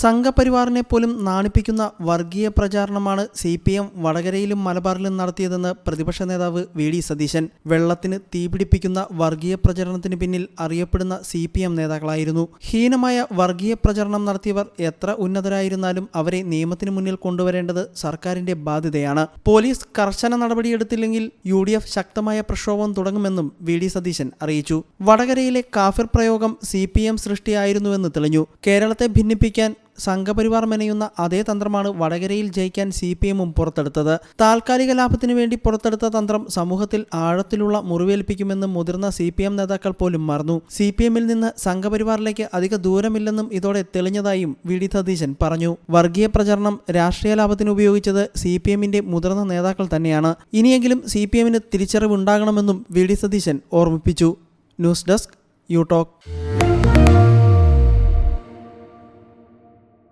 സംഘപരിവാറിനെ പോലും നാണിപ്പിക്കുന്ന വർഗീയ പ്രചാരണമാണ് സി പി എം വടകരയിലും മലബാറിലും നടത്തിയതെന്ന് പ്രതിപക്ഷ നേതാവ് വി ഡി സതീശൻ. വെള്ളത്തിന് തീപിടിപ്പിക്കുന്ന വർഗീയ പ്രചരണത്തിന് പിന്നിൽ അറിയപ്പെടുന്ന സി പി എം നേതാക്കളായിരുന്നു. ഹീനമായ വർഗീയ പ്രചരണം നടത്തിയവർ എത്ര ഉന്നതരായിരുന്നാലും അവരെ നിയമത്തിന് മുന്നിൽ കൊണ്ടുവരേണ്ടത് സർക്കാരിന്റെ ബാധ്യതയാണ്. പോലീസ് കർശന നടപടിയെടുത്തില്ലെങ്കിൽ യു ഡി എഫ് ശക്തമായ പ്രക്ഷോഭം തുടങ്ങുമെന്നും വി ഡി സതീശൻ അറിയിച്ചു. വടകരയിലെ കാഫിർ പ്രയോഗം സി പി എം സൃഷ്ടിയായിരുന്നുവെന്ന് തെളിഞ്ഞു. കേരളത്തെ ഭിന്നിപ്പിക്കാൻ സംഘപരിവാർ മെനയുന്ന അതേ തന്ത്രമാണ് വടകരയിൽ ജയിക്കാൻ സി പി എമ്മും പുറത്തെടുത്തത്. താൽക്കാലിക ലാഭത്തിനു വേണ്ടി പുറത്തെടുത്ത തന്ത്രം സമൂഹത്തിൽ ആഴത്തിലുള്ള മുറിവേൽപ്പിക്കുമെന്ന് മുതിർന്ന സി പി എം നേതാക്കൾ പോലും മറന്നു. സി പി എമ്മിൽ നിന്ന് സംഘപരിവാറിലേക്ക് അധിക ദൂരമില്ലെന്നും ഇതോടെ തെളിഞ്ഞതായും വി ഡി സതീശൻ പറഞ്ഞു. വർഗീയ പ്രചരണം രാഷ്ട്രീയ ലാഭത്തിന് ഉപയോഗിച്ചത് സി പി എമ്മിന്റെ മുതിർന്ന നേതാക്കൾ തന്നെയാണ്. ഇനിയെങ്കിലും സി പി എമ്മിന് തിരിച്ചറിവുണ്ടാകണമെന്നും വി ഡി സതീശൻ ഓർമ്മിപ്പിച്ചു. News desk you talk